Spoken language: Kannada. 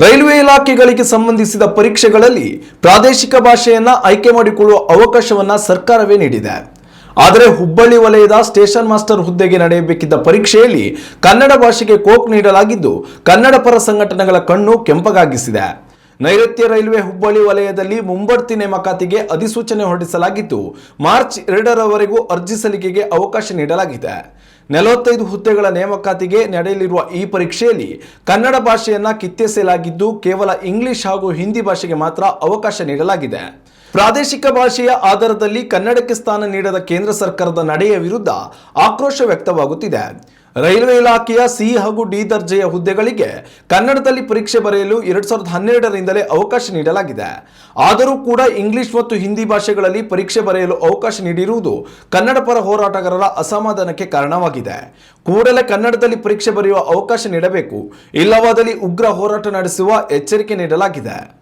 ರೈಲ್ವೆ ಇಲಾಖೆಗಳಿಗೆ ಸಂಬಂಧಿಸಿದ ಪರೀಕ್ಷೆಗಳಲ್ಲಿ ಪ್ರಾದೇಶಿಕ ಭಾಷೆಯನ್ನ ಆಯ್ಕೆ ಮಾಡಿಕೊಳ್ಳುವ ಅವಕಾಶವನ್ನ ಸರ್ಕಾರವೇ ನೀಡಿದೆ. ಆದರೆ ಹುಬ್ಬಳ್ಳಿ ವಲಯದ ಸ್ಟೇಷನ್ ಮಾಸ್ಟರ್ ಹುದ್ದೆಗೆ ನಡೆಯಬೇಕಿದ್ದ ಪರೀಕ್ಷೆಯಲ್ಲಿ ಕನ್ನಡ ಭಾಷೆಗೆ ಕೋಕ್ ನೀಡಲಾಗಿದ್ದು ಕನ್ನಡ ಪರ ಸಂಘಟನೆಗಳ ಕಣ್ಣು ಕೆಂಪಗಾಗಿಸಿದೆ. ನೈಋತ್ಯ ರೈಲ್ವೆ ಹುಬ್ಬಳ್ಳಿ ವಲಯದಲ್ಲಿ ಮುಂಬಡ್ತಿ ನೇಮಕಾತಿಗೆ ಅಧಿಸೂಚನೆ ಹೊರಡಿಸಲಾಗಿದ್ದು, ಮಾರ್ಚ್ ಎರಡರವರೆಗೂ ಅರ್ಜಿ ಸಲ್ಲಿಕೆಗೆ ಅವಕಾಶ ನೀಡಲಾಗಿದೆ. ನಲವತ್ತೈದು ಹುದ್ದೆಗಳ ನೇಮಕಾತಿಗೆ ನಡೆಯಲಿರುವ ಈ ಪರೀಕ್ಷೆಯಲ್ಲಿ ಕನ್ನಡ ಭಾಷೆಯನ್ನ ಕಿತ್ತೆಸೆಯಲಾಗಿದ್ದು, ಕೇವಲ ಇಂಗ್ಲಿಷ್ ಹಾಗೂ ಹಿಂದಿ ಭಾಷೆಗೆ ಮಾತ್ರ ಅವಕಾಶ ನೀಡಲಾಗಿದೆ. ಪ್ರಾದೇಶಿಕ ಭಾಷೆಯ ಆಧಾರದಲ್ಲಿ ಕನ್ನಡಕ್ಕೆ ಸ್ಥಾನ ನೀಡದ ಕೇಂದ್ರ ಸರ್ಕಾರದ ನಡೆಯ ವಿರುದ್ಧ ಆಕ್ರೋಶ ವ್ಯಕ್ತವಾಗುತ್ತಿದೆ. ರೈಲ್ವೆ ಇಲಾಖೆಯ ಸಿ ಹಾಗೂ ಡಿ ದರ್ಜೆಯ ಹುದ್ದೆಗಳಿಗೆ ಕನ್ನಡದಲ್ಲಿ ಪರೀಕ್ಷೆ ಬರೆಯಲು ಎರಡ್ ಸಾವಿರದ ಹನ್ನೆರಡರಿಂದಲೇ ಅವಕಾಶ ನೀಡಲಾಗಿದೆ. ಆದರೂ ಕೂಡ ಇಂಗ್ಲಿಷ್ ಮತ್ತು ಹಿಂದಿ ಭಾಷೆಗಳಲ್ಲಿ ಪರೀಕ್ಷೆ ಬರೆಯಲು ಅವಕಾಶ ನೀಡಿರುವುದು ಕನ್ನಡ ಪರ ಹೋರಾಟಗಾರರ ಅಸಮಾಧಾನಕ್ಕೆ ಕಾರಣವಾಗಿದೆ. ಕೂಡಲೇ ಕನ್ನಡದಲ್ಲಿ ಪರೀಕ್ಷೆ ಬರೆಯುವ ಅವಕಾಶ ನೀಡಬೇಕು. ಇಲ್ಲವಾದಲ್ಲಿ ಉಗ್ರ ಹೋರಾಟ ನಡೆಸುವ ಎಚ್ಚರಿಕೆ ನೀಡಲಾಗಿದೆ.